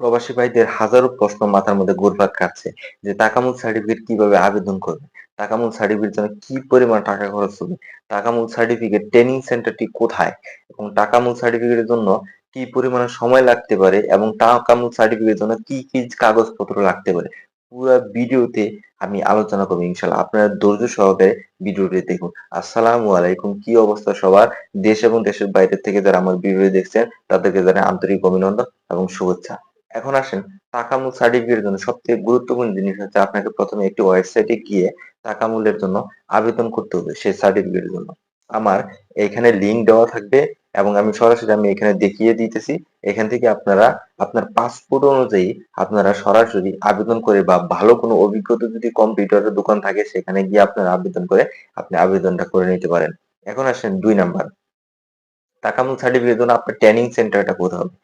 প্রবাসী ভাইদের হাজারো প্রশ্ন মাথার মধ্যে ঘুরপাক খাচ্ছে যে তাকামুল সার্টিফিকেট কীভাবে আবেদন করবে? তাকামুল সার্টিফিকেট জন্য কি পরিমাণ টাকা খরচ হবে? তাকামুল সার্টিফিকেট ট্রেনিং সেন্টারটি কোথায়? এবং টাকামুল সার্টিফিকেটের জন্য কি পরিমাণে সময় লাগতে পারে? এবং টাকামুল সার্টিফিকেটের জন্য কি কি কাগজপত্র লাগতে পারে? পুরো ভিডিওতে আমি আলোচনা করব ইনশাল্লাহ আপনারা ধৈর্য সহকারে ভিডিওটি দেখুন। আসসালামু আলাইকুম। কি অবস্থা সবার? দেশ এবং দেশের বাইরে থেকে যারা আমার ভিডিও দেখছেন, তাদেরকে জানাই আন্তরিক অভিনন্দন এবং শুভেচ্ছা। এখন আসেন টাকামূল সার্টিফিকেটের জন্য সবথেকে গুরুত্বপূর্ণ জিনিস হচ্ছে আপনাকে প্রথমে একটি ওয়েবসাইটে গিয়ে টাকামূলের জন্য আবেদন করতে হবে সেই সার্টিফিকেটের জন্য। আমার এখানে লিংক দেওয়া থাকবে এবং আমি সরাসরি আমি এখানে দেখিয়ে দিতেছি। এখান থেকে আপনারা, আপনার পাসপোর্ট অনুযায়ী আপনারা সরাসরি আবেদন করে বা ভালো কোনো অভিজ্ঞতা যদি কম্পিউটারের দোকান থাকে, সেখানে গিয়ে আপনারা আবেদন করে আপনি আবেদনটা করে নিতে পারেন। এখন আসেন দুই নাম্বার। তাকামুল সার্টিফিকেটের জন্য আপনার ট্রেনিং সেন্টারটা কোথায় হবে।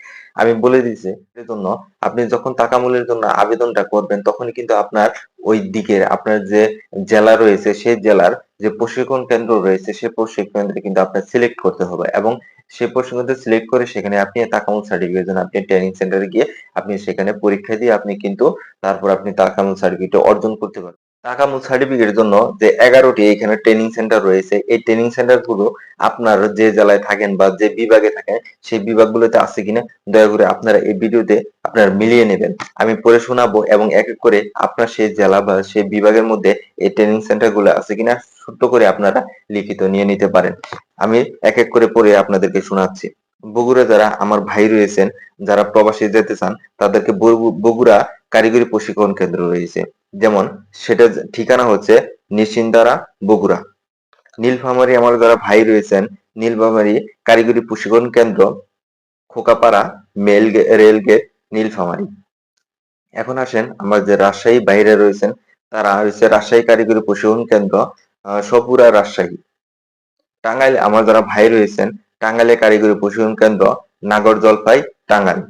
আমি বলে দিচ্ছি এর জন্য আপনি যখন তাকামুলের জন্য আবেদনটা করবেন তখন কিন্তু আপনার ওই দিকের আপনার যে জেলা রয়েছে, সেই জেলার যে প্রশিক্ষণ কেন্দ্র রয়েছে সেই প্রশিক্ষণ কেন্দ্রে কিন্তু আপনার সিলেক্ট করতে হবে এবং সেই প্রশিক্ষণ কেন্দ্র সিলেক্ট করে সেখানে আপনি তাকামুল সার্টিফিকেট জন্য আপনি ট্রেনিং সেন্টারে গিয়ে আপনি সেখানে পরীক্ষা দিয়ে আপনি কিন্তু তারপর আপনি তাকামুল সার্টিফিকেট অর্জন করতে পারবেন। টাকামুল সার্টিফিকেটের জন্য যে এগারোটি এখানে ট্রেনিং সেন্টার রয়েছে, এই ট্রেনিং সেন্টারগুলো আপনার যে জেলায় থাকেন বা যে বিভাগে থাকেন, সেই বিভাগগুলোতে আছে কিনা, দয়া করে আপনারা এই ভিডিওতে আপনারা মিলিয়ে নেবেন। আমি পরে শোনাবো এবং এক এক করে আপনার সেই জেলা বা সেই বিভাগের মধ্যে এই ট্রেনিং সেন্টারগুলো আছে কিনা, ছোট্ট করে আপনারা লিখিত নিয়ে নিতে পারেন। আমি এক এক করে পড়ে আপনাদেরকে শোনাচ্ছি। বগুড়া যারা আমার ভাই রয়েছেন, যারা প্রবাসী যেতে চান, তাদেরকে বগুড়া কারিগরি প্রশিক্ষণ কেন্দ্র রয়েছে। যেমন সেটা ঠিকানা হচ্ছে নিশিন্দারা বগুড়া। নীলফামারী আমার যারা ভাই রয়েছেন, নীলফামারী কারিগরি প্রশিক্ষণ কেন্দ্র, Khokapara, mail rail gate, Nilphamari. এখন আসেন, আমার যে রাজশাহী বাইরে রয়েছেন, তারা হচ্ছে রাজশাহী কারিগরি প্রশিক্ষণ কেন্দ্র সপুরা রাজশাহী। টাঙ্গাইল আমার যারা ভাই রয়েছেন, টাঙ্গাইলে কারিগরি প্রশিক্ষণ কেন্দ্র, নাগর জলপাই, টাঙ্গাইল।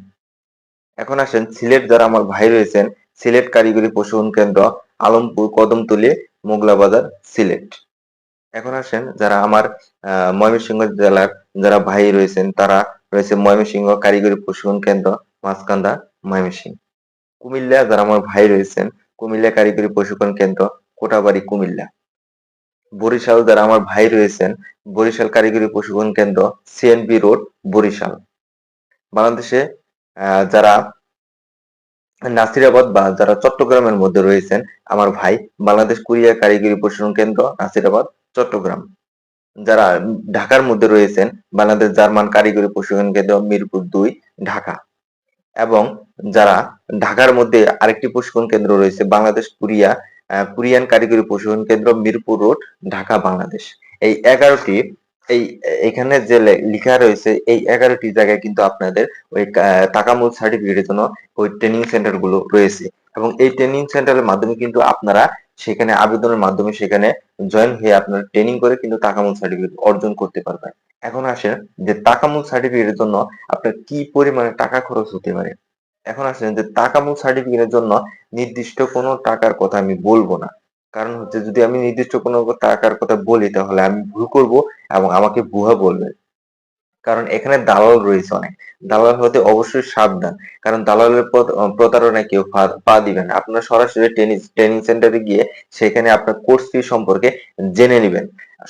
এখন আসেন, সিলেট যারা আমার ভাই রয়েছেন সিলেট কারিগরি প্রশিক্ষণ কেন্দ্র, আলমপুর কদমতলী মোগলা বাজার সিলেট। এখন আসেন যারা আমার ময়মনসিংহ জেলার যারা ভাই রয়েছেন, তারা রয়েছে ময়মনসিংহ কারিগরি প্রশিক্ষণ কেন্দ্র, মাঝকান্দা, ময়মনসিংহ। কুমিল্লা যারা আমার ভাই রয়েছেন, কুমিল্লা কারিগরি প্রশিক্ষণ কেন্দ্র, কোটাবাড়ি, কুমিল্লা। বরিশাল যারা আমার ভাই রয়েছেন, বরিশাল কারিগরি প্রশিক্ষণ কেন্দ্র, সিএনবি রোড, বরিশাল। বাংলাদেশে যারা নাসিরাবাদ বা যারা চট্টগ্রামের মধ্যে রয়েছেন, আমার ভাই বাংলাদেশ কুরিয়া কারিগরি প্রশিক্ষণ কেন্দ্র, নাসিরাবাদ, চট্টগ্রাম। যারা ঢাকার মধ্যে রয়েছেন, বাংলাদেশ জার্মান কারিগরি প্রশিক্ষণ কেন্দ্র, মিরপুর দুই, ঢাকা। এবং যারা ঢাকার মধ্যে আরেকটি প্রশিক্ষণ কেন্দ্র রয়েছে, বাংলাদেশ কুরিয়া কুরিয়ান কারিগরি প্রশিক্ষণ কেন্দ্র, মিরপুর রোড, ঢাকা, বাংলাদেশ। এই এগারোটি এই, এখানে যে লেখা রয়েছে, এই এগারোটি জায়গায় কিন্তু আপনাদের ওই টাকামূল সার্টিফিকেটের জন্য ওই ট্রেনিং সেন্টারগুলো রয়েছে। এবং এই ট্রেনিং সেন্টারের মাধ্যমে কিন্তু আপনারা সেখানে আবেদনের মাধ্যমে সেখানে জয়েন হয়ে আপনারা ট্রেনিং করে কিন্তু টাকামূল সার্টিফিকেট অর্জন করতে পারবেন। এখন আসেন যে টাকামূল সার্টিফিকেটের জন্য আপনার কি পরিমাণে টাকা খরচ হতে পারে? এখন আসেন যে টাকামূল সার্টিফিকেটের জন্য নির্দিষ্ট কোনো টাকার কথা আমি বলব না। কারণ হচ্ছে যদি আমি নির্দিষ্ট কোনো টাকার কথা বলি, তাহলে আমি ভুল করব এবং আমাকে ভুয়া বলবে। কারণ এখানে দালাল রয়েছে অনেক। দালাল হতে অবশ্যই সাবধান। কারণ দালালের প্রতারণা কেউ পা দিবেন আপনার সরাসরি ট্রেনিং ট্রেনিং সেন্টারে গিয়ে সেখানে আপনার কোর্স ফি সম্পর্কে জেনে নেবেন।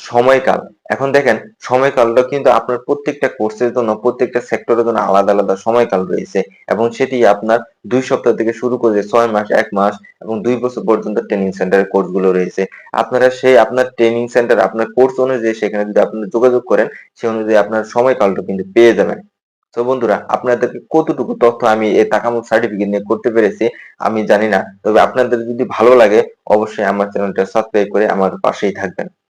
সময়কাল। এখন দেখেন, সময়কালটা কিন্তু আপনার প্রত্যেকটা কোর্সের জন্য, প্রত্যেকটা সেক্টরের জন্য আলাদা আলাদা সময়কাল রয়েছে এবং সেটি আপনার দুই সপ্তাহ থেকে শুরু করে ছয় মাস, এক মাস এবং দুই বছর পর্যন্ত ট্রেনিং সেন্টারের কোর্সগুলো রয়েছে। আপনারা সেই, আপনার ট্রেনিং সেন্টার আপনার কোর্স অনুযায়ী সেখানে যদি আপনি যোগাযোগ করেন, সে অনুযায়ী আপনার সময়কালটা কিন্তু পেয়ে যাবেন। তো বন্ধুরা, আপনাদেরকে কতটুকু তথ্য আমি এই তাকামুক সার্টিফিকেট নিয়ে করতে পেরেছি, আমি জানি না। তবে আপনাদের যদি ভালো লাগে, অবশ্যই আমার চ্যানেলটা সাবস্ক্রাইব করে আমার পাশেই থাকবেন।